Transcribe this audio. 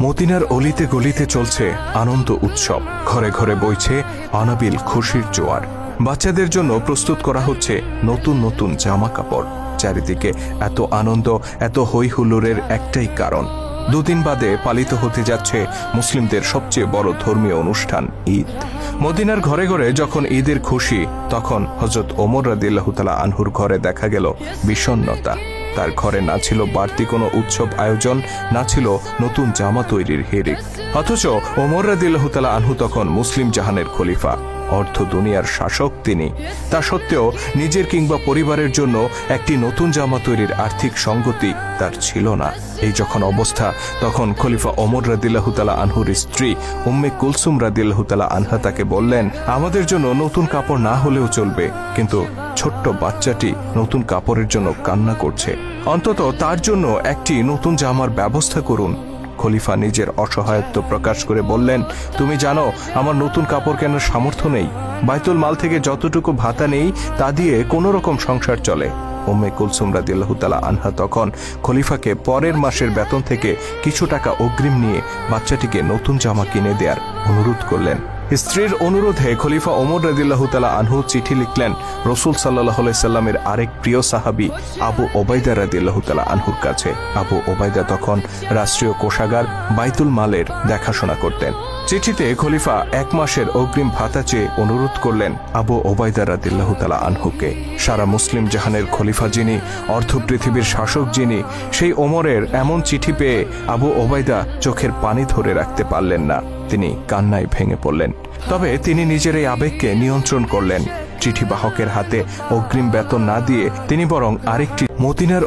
মদিনার অলিতে গলিতে চলছে আনন্দ উৎসব। ঘরে ঘরে বইছে অনাবিল খুশির জোয়ার। বাচ্চাদের জন্য প্রস্তুত করা হচ্ছে নতুন নতুন জামা কাপড় চারিদিকে এত আনন্দ, এত হই হুল্লোড়ের একটাই কারণ। দুদিন বাদে পালিত হতে যাচ্ছে মুসলিমদের সবচেয়ে বড় ধর্মীয় অনুষ্ঠান, ঈদ। মদিনার ঘরে ঘরে যখন ঈদের খুশি, তখন হজরত ওমর রাদিল্লাহ তালা আনহুর ঘরে দেখা গেল বিষণ্নতা তার ঘরে না ছিল বাড়তি কোনো উৎসব আয়োজন, না ছিল নতুন জামা তৈরির হেরিক। অথচ ওমর রাদিল্লাহতালা আনহু তখন মুসলিম জাহানের খলিফা। অর্ধ দুনিয়ার শাসক তিনি। তা সত্ত্বেও নিজের কিংবা পরিবারের জন্য একটি নতুন জামা তৈরির আর্থিক সঙ্গতি তার ছিল না। এই যখন অবস্থা, তখন খলিফা ওমর রাদিল্লাহতালা আনহুর স্ত্রী উম্মে কুলসুম রাদিল্লাহতালা আনহা তাকে বললেন, আমাদের জন্য নতুন কাপড় না হলেও চলবে, কিন্তু ছোট্ট বাচ্চাটি নতুন কাপড়ের জন্য কান্না করছে। অন্তত তার জন্য একটি নতুন জামার ব্যবস্থা করুন। খলিফা নিজের অসহায়ত্ব প্রকাশ করে বললেন, তুমি জানো, আমার নতুন কাপড় কেনার সামর্থ্য নেই। বাইতুল মাল থেকে যতটুকু ভাতা নেই, তা দিয়ে কোনো রকম সংসার চলে। উম্মে কুলসুম রাজি আল্লাহতালা আনহা তখন খলিফাকে পরের মাসের বেতন থেকে কিছু টাকা অগ্রিম নিয়ে বাচ্চাটিকে নতুন জামা কিনে দেওয়ার অনুরোধ করলেন। স্ত্রীর অনুরোধে খলিফা ওমর রাদিল্লাহু তাআলা আনহু চিঠি লিখলেন রসুল সাল্লাহ সাল্লামের আরেক প্রিয় সাহাবি আবু ওবায়দা রাদিল্লাহু তাআলা আনহুর কাছে। আবু ওবায়দা তখন রাষ্ট্রীয় কোষাগার বাইতুল মালের দেখাশোনা করতেন। চিঠিতে খলিফা এক মাসের অগ্রিম ভাতা চেয়ে অনুরোধ করলেন আবু ওবায়দা রাদিল্লাহু তাআলা আনহুকে। সারা মুসলিম জাহানের খলিফা যিনি, অর্ধ পৃথিবীর শাসক যিনি, সেই ওমরের এমন চিঠি পেয়ে আবু ওবায়দা চোখের পানি ধরে রাখতে পারলেন না। তিনি কান্নায় ভেঙে পড়লেন। তবে তিনি নিজের এই আবেগকে নিয়ন্ত্রণ করলেন। চিঠি বাহকের হাতে অগ্রিম বেতন না দিয়ে তিনি বরং আরেকটি মতিনার